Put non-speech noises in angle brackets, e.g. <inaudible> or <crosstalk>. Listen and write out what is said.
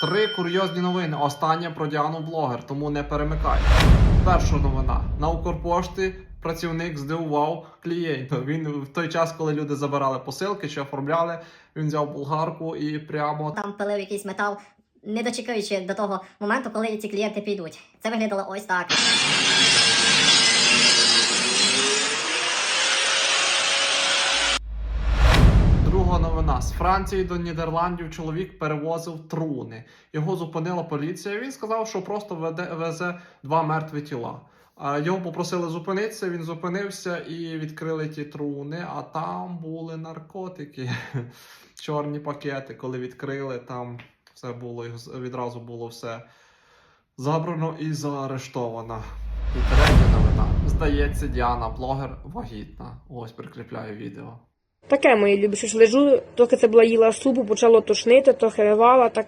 Три курйозні новини. Остання про Діану блогер, тому не перемикай. Перша новина. На Укрпошті працівник здивував клієнта. Він в той час, коли люди забирали посилки чи оформляли, він взяв болгарку і прямо там пилив якийсь метал, не дочекаючи до того моменту, коли ці клієнти підуть. Це виглядало ось так. Друга новина з Франції до Нідерландів чоловік перевозив труни. Його зупинила поліція. Він сказав, що просто веде, везе два мертві тіла. Його попросили зупинитися. Він зупинився і відкрили ті труни. А там були наркотики, <laughs> чорні пакети. Коли відкрили, там все було відразу було все забрано і заарештовано. І третя новина. Здається, Діана, блогер, вагітна. Ось прикріпляю відео. Таке, мої любі, лежу, трохи це була їла супу, почало тошнити, трохи ревала, таке.